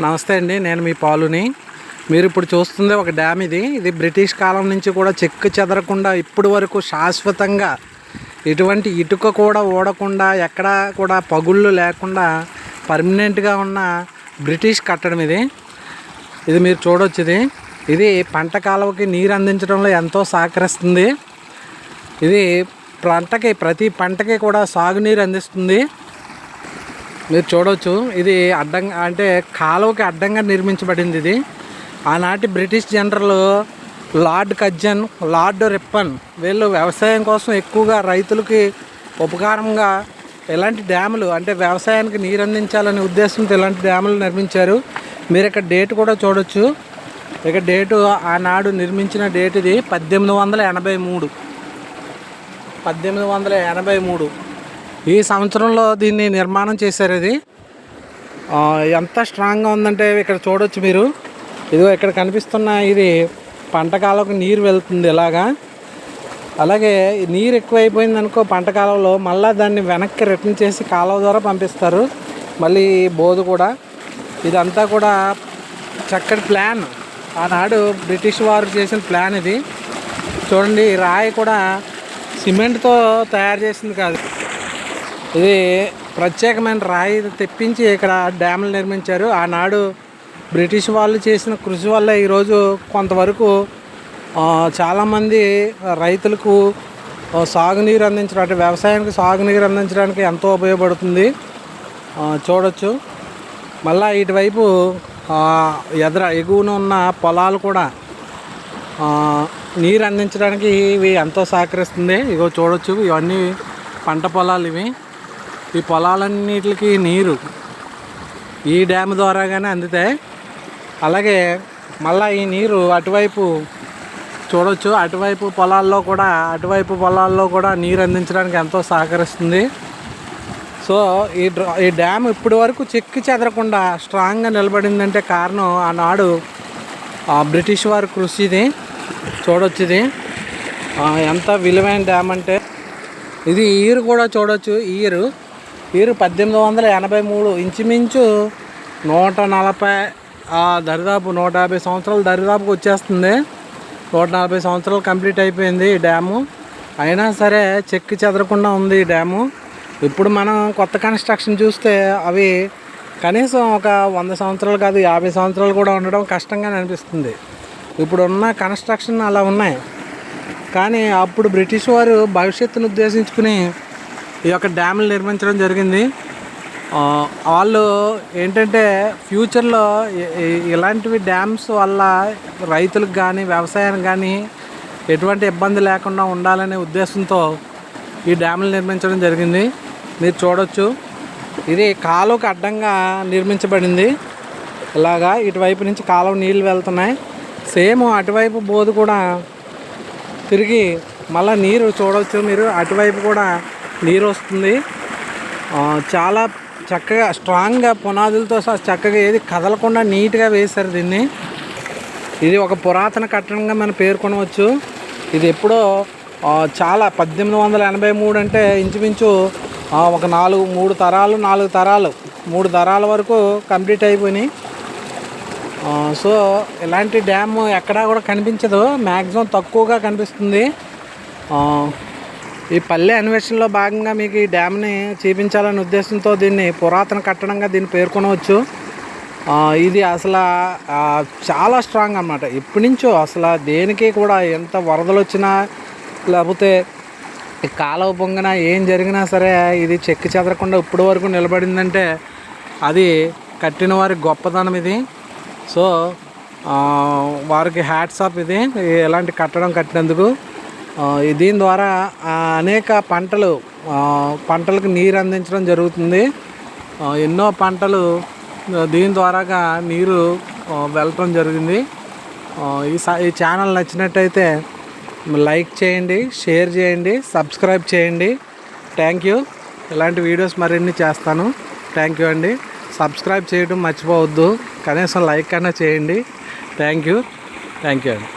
నమస్తే అండి నేను మీ పాలుని. మీరు ఇప్పుడు చూస్తుంది ఒక డ్యామ్ ఇది. ఇది బ్రిటిష్ కాలం నుంచి కూడా చెక్కు చెదరకుండా ఇప్పటి వరకు శాశ్వతంగా ఎటువంటి ఇటుక కూడా ఓడకుండా ఎక్కడా కూడా పగుళ్ళు లేకుండా పర్మనెంట్గా ఉన్న బ్రిటిష్ కట్టడం ఇది. ఇది మీరు చూడొచ్చు ఇది. ఇది పంట కాలువకి నీరు అందించడంలో ఎంతో సహకరిస్తుంది. ఇది పంటకి ప్రతి పంటకి కూడా సాగునీరు అందిస్తుంది. మీరు చూడవచ్చు ఇది అడ్డంగా అంటే కాలువకి అడ్డంగా నిర్మించబడింది ఇది. ఆనాటి British general lord Curzon lord Ripon వీళ్ళు వ్యవసాయం కోసం ఎక్కువగా రైతులకి ఉపకారంగా ఎలాంటి డ్యాములు అంటే వ్యవసాయానికి నీరు అందించాలనే ఉద్దేశంతో ఇలాంటి డ్యాములు నిర్మించారు. మీరు ఇక్కడ డేట్ కూడా చూడొచ్చు. ఇక డేటు ఆనాడు నిర్మించిన డేట్ ఇది పద్దెనిమిది వందల ఎనభై మూడు. పద్దెనిమిది వందల ఎనభై మూడు. ఈ సంవత్సరంలో దీన్ని నిర్మాణం చేశారు ఇది. ఎంత స్ట్రాంగ్గా ఉందంటే ఇక్కడ చూడొచ్చు మీరు. ఇదిగో ఇక్కడ కనిపిస్తున్న ఇది పంట నీరు వెళ్తుంది ఇలాగా. అలాగే నీరు ఎక్కువైపోయింది అనుకో పంట కాలంలో మళ్ళీ దాన్ని వెనక్కి రిటర్న్ చేసి కాలువ ద్వారా పంపిస్తారు. మళ్ళీ బోధు కూడా. ఇదంతా కూడా చక్కటి ప్లాన్ ఆనాడు బ్రిటిష్ వారు చేసిన ప్లాన్ ఇది. చూడండి రాయి కూడా సిమెంట్తో తయారు చేసింది కాదు. ఇది ప్రత్యేకమైన రాయి తెప్పించి ఇక్కడ డ్యాములు నిర్మించారు. ఆనాడు బ్రిటిష్ వాళ్ళు చేసిన కృషి వల్ల ఈరోజు కొంతవరకు చాలామంది రైతులకు సాగునీరు అందించడం అంటే వ్యవసాయానికి సాగునీరు అందించడానికి ఎంతో ఉపయోగపడుతుంది. చూడవచ్చు చూడొచ్చు. ఇటువైపు ఎదర ఎగువన ఉన్న పొలాలు కూడా నీరు అందించడానికి ఇవి ఎంతో సహకరిస్తుంది. ఇగో చూడొచ్చు ఇవన్నీ పంట పొలాలు ఇవి. ఈ పొలాలన్నిటికి నీరు ఈ డ్యామ్ ద్వారాగానే అందుతాయి అలాగే మళ్ళీ ఈ నీరు అటువైపు చూడొచ్చు. అటువైపు పొలాల్లో కూడా అటువైపు పొలాల్లో కూడా నీరు అందించడానికి ఎంతో సహకరిస్తుంది. సో ఈ ఈ డ్యామ్ ఇప్పటి వరకు చెక్కి చెదరకుండా స్ట్రాంగ్గా నిలబడిందంటే కారణం ఆనాడు బ్రిటిష్ వారి కృషి ఇది. చూడొచ్చు ఇది. ఎంత విలువైన డ్యామ్ అంటే ఇది ఈరు కూడా చూడొచ్చు. ఈరు వీరు పద్దెనిమిది వందల ఎనభై మూడు. ఇంచుమించు నూట నలభై ఆ, దరిదాపు నూట యాభై సంవత్సరాలు దరిదాపుకి వచ్చేస్తుంది. నూట నలభై సంవత్సరాలు కంప్లీట్ అయిపోయింది ఈ డ్యాము. అయినా సరే చెక్కి చెదరకుండా ఉంది ఈ డ్యాము. ఇప్పుడు మనం కొత్త కన్స్ట్రక్షన్ చూస్తే అవి కనీసం ఒక వంద సంవత్సరాలు కాదు యాభై సంవత్సరాలు కూడా ఉండడం కష్టంగా అనిపిస్తుంది. ఇప్పుడు ఉన్న కన్స్ట్రక్షన్ అలా ఉన్నాయి. కానీ అప్పుడు బ్రిటిష్ వారు భవిష్యత్తును ఉద్దేశించుకుని ఈ యొక్క డ్యాములు నిర్మించడం జరిగింది. వాళ్ళు ఏంటంటే ఫ్యూచర్లో ఇలాంటివి డ్యామ్స్ వల్ల రైతులకు కానీ వ్యవసాయానికి కానీ ఎటువంటి ఇబ్బంది లేకుండా ఉండాలనే ఉద్దేశంతో ఈ డ్యాములు నిర్మించడం జరిగింది. మీరు చూడొచ్చు. ఇది కాలువకు అడ్డంగా నిర్మించబడింది. ఇలాగా ఇటువైపు నుంచి కాలువ నీళ్ళు వెళ్తున్నాయి. సేమ్ అటువైపు బోధు కూడా తిరిగి మళ్ళీ నీరు చూడవచ్చు మీరు. అటువైపు కూడా నీరు వస్తుంది. చాలా చక్కగా స్ట్రాంగ్గా పునాదులతో సహా చక్కగా ఏది కదలకుండా నీట్గా వేశారు దీన్ని. ఇది ఒక పురాతన కట్టడంగా మనం పేర్కొనవచ్చు. ఇది ఎప్పుడో చాలా పద్దెనిమిది వందల ఎనభై మూడు అంటే ఇంచుమించు ఒక నాలుగు మూడు తరాలు నాలుగు తరాలు మూడు తరాల వరకు కంప్లీట్ అయిపోయినాయి. సో ఇలాంటి డ్యామ్ ఎక్కడా కూడా కనిపించదు. మ్యాక్సిమం తక్కువగా కనిపిస్తుంది. ఈ పల్లె అన్వేషణలో భాగంగా మీకు ఈ డ్యామ్ని చూపించాలనే ఉద్దేశంతో దీన్ని పురాతన కట్టడంగా దీన్ని పేర్కొనవచ్చు. ఇది అసలు చాలా స్ట్రాంగ్ అన్నమాట. ఇప్పటి నుంచో అసలు దేనికి కూడా ఎంత వరదలు వచ్చినా లేకపోతే ఈ కాలువ పొంగిన ఏం జరిగినా సరే ఇది చెక్కి చెదరకుండా ఇప్పటి వరకు నిలబడిందంటే అది కట్టిన వారి గొప్పతనం ఇది. సో వారికి హ్యాట్స్ ఆఫ్ ఇది ఎలాంటి కట్టడం కట్టినందుకు. దీని ద్వారా అనేక పంటలు పంటలకు నీరు అందించడం జరుగుతుంది. ఎన్నో పంటలు దీని ద్వారాగా నీరు వెళ్ళటం జరిగింది. ఈ ఈ ఛానల్ నచ్చినట్టయితే లైక్ చేయండి షేర్ చేయండి సబ్స్క్రైబ్ చేయండి. Thank you. ఇలాంటి వీడియోస్ మరిన్ని చేస్తాను. థ్యాంక్ యూ అండి. సబ్స్క్రైబ్ చేయడం మర్చిపోవద్దు. కనీసం లైక్ అన్నా చేయండి. Thank you. థ్యాంక్ యూ అండి.